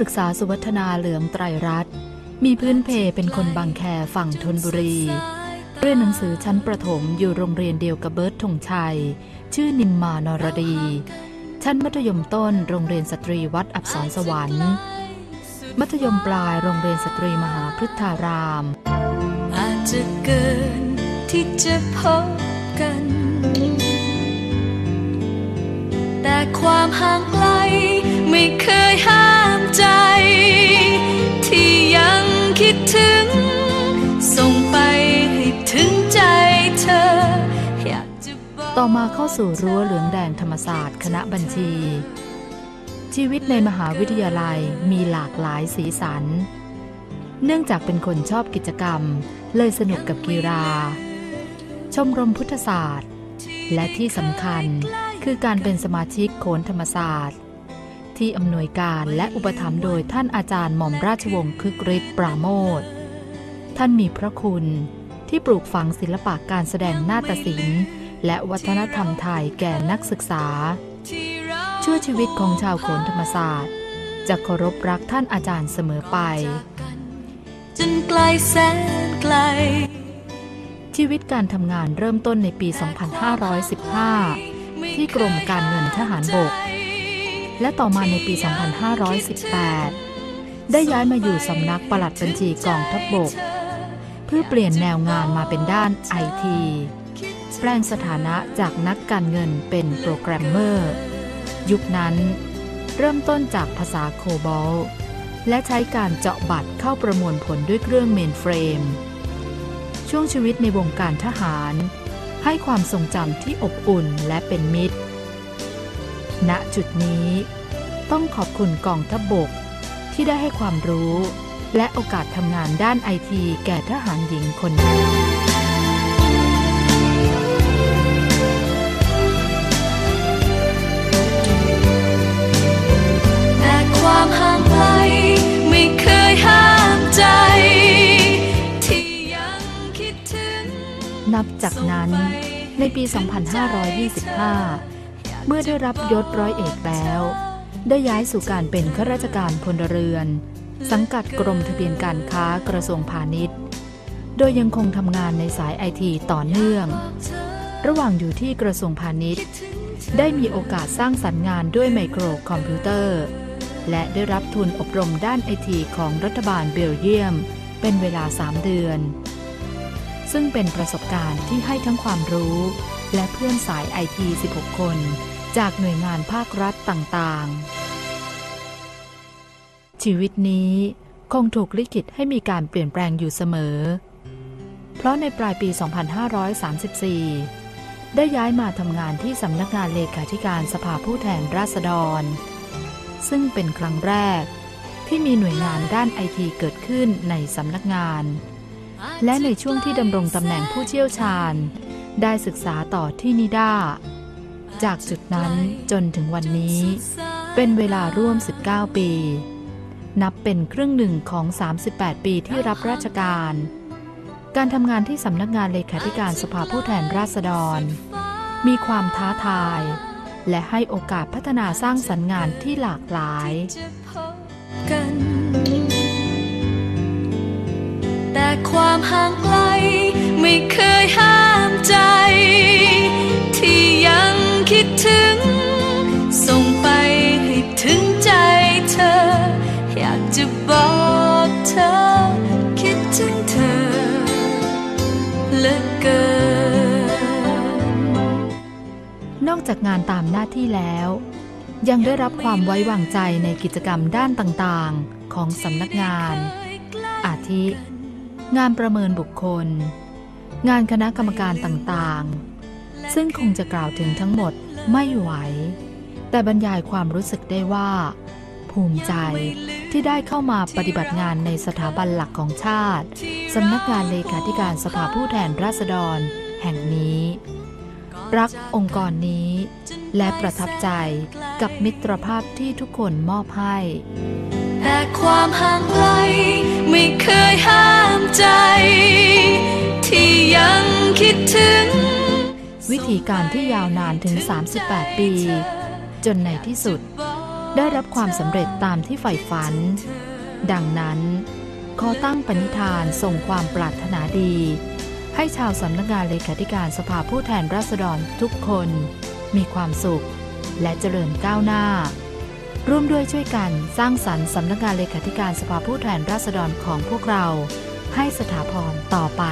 ปรึกษาสุวัฒนาเหลืองไตรรัตน์มีพื้นเพเป็นคนบางแคฝั่งธนบุรี เรียนหนังสือชั้นประถมอยู่โรงเรียนเดียวกับเบิร์ตธงชัย ชื่อนิมมานรดี ชั้นมัธยมต้นโรงเรียนสตรีวัดอับสรสวรรค์ มัธยมปลายโรงเรียนสตรีมหาพฤทธาราม อาจจะเกินที่จะพบกัน แต่ความห่างไกลไม่เคยห้าม ต่อมาเข้าสู่รั้วเหลืองแดงธรรมศาสตร์คณะบัญชี ชีวิตในมหาวิทยาลัยมีหลากหลายสีสัน เนื่องจากเป็นคนชอบกิจกรรม เลยสนุกกับกีฬา ชมรมพุทธศาสตร์ และที่สำคัญคือการเป็นสมาชิกโขนธรรมศาสตร์ ที่อำนวยการและอุปถัมภ์โดยท่านอาจารย์หม่อมราชวงศ์คึกฤทธิ์ปราโมทท่านมีพระคุณที่ปลูกฝังศิลปะการแสดงนาฏศิลป์ และวัฒนธรรมไทยแก่นักศึกษาที่เราชั่วชีวิตของชาวโขนธรรมศาสตร์ จะเคารพรักท่านอาจารย์เสมอไป จนไกลแสนไกล ชีวิตการทำงานเริ่มต้นในปี 2515 ที่กรมการเงินทหารบก และต่อมาในปี 2518 ได้ย้ายมาอยู่สำนักปลัดบัญชีกองทัพบบก เพื่อเปลี่ยนแนวงานมาเป็นด้านไอที แปลงสถานะจากนักการเงินเป็นโปรแกรมเมอร์ ยุคนั้น เริ่มต้นจากภาษาโคบอลและใช้การเจาะบัตรเข้าประมวลผลด้วยเครื่องเมนเฟรม ช่วงชีวิตในวงการทหาร ให้ความทรงจำที่อบอุ่นและเป็นมิตร ณจุดนี้ ต้องขอบคุณกองทัพบบกที่ได้ให้ความรู้ และโอกาสทำงานด้านไอทีแก่ทหารหญิงคนนี้ นับจากนั้นในปี 2525 เมื่อได้รับยศร้อยเอกแล้ว ได้ย้ายสู่การเป็นข้าราชการพลเรือน สังกัดกรมทะเบียนการค้ากระทรวงพาณิชย์ โดยยังคงทำงานในสายไอทีต่อเนื่อง ระหว่างอยู่ที่กระทรวงพาณิชย์ ได้มีโอกาสสร้างสรรค์งานด้วยไมโครคอมพิวเตอร์ และได้รับทุนอบรมด้านไอทีของรัฐบาลเบลเยียม เป็นเวลา 3 เดือน ซึ่งเป็นประสบการณ์ที่ให้ทั้งความรู้ และเพื่อนสายไอที 16 คน จากหน่วยงานภาครัฐต่างๆ ชีวิตนี้คงถูกลิขิตให้มีการเปลี่ยนแปลงอยู่เสมอ เพราะในปลายปี 2534 ได้ย้ายมาทำงานที่สำนักงานเลขาธิการสภาผู้แทนราษฎร ซึ่งเป็นครั้งแรกที่มีหน่วยงานด้านไอทีเกิดขึ้นในสำนักงาน และในช่วงที่ดำรงตำแหน่งผู้เชี่ยวชาญ ได้ศึกษาต่อที่นิด้า จากจุดนั้นจนถึงวันนี้ เป็นเวลาร่วม 19 ปี นับเป็นครึ่งหนึ่งของ 38 ปีที่รับราชการ การทำงานที่สำนักงานเลขาธิการสภาผู้แทนราษฎร มีความท้าทาย และให้โอกาสพัฒนาสร้างสรรค์งานที่หลากหลาย ความห่างไกล ไม่เคยห้ามใจ ที่ยังคิดถึง ส่งไปให้ถึงใจเธอ อยากจะบอกเธอ คิดถึงเธอเหลือเกิน นอกจากงานตามหน้าที่แล้ว ยังได้รับความไว้วางใจในกิจกรรมด้านต่างๆ ของสำนักงาน อาทิ งานประเมินบุคคล งานคณะกรรมการต่างๆ ซึ่งคงจะกล่าวถึงทั้งหมดไม่ไหว แต่บรรยายความรู้สึกได้ว่า ภูมิใจที่ได้เข้ามาปฏิบัติงานในสถาบันหลักของชาติ สำนักงานเลขาธิการสภาผู้แทนราษฎร แห่งนี้ รักองค์กรนี้ และประทับใจกับมิตรภาพที่ทุกคนมอบให้ แต่ความห่างไกลไม่เคยห้ามใจ ที่ยังคิดถึง วิธีการที่ยาวนานถึง 38 ปี จนในที่สุด ได้รับความสำเร็จตามที่ใฝ่ฝัน ดังนั้นขอตั้งปณิธานส่งความปรารถนาดี ให้ชาวสำนักงานเลขาธิการสภาผู้แทนราษฎรทุกคน มีความสุข และเจริญก้าวหน้า ร่วมด้วยช่วยกันสร้างสรรค์สำนักงานเลขาธิการสภาผู้แทนราษฎรของพวกเรา ให้สถาพรต่อไป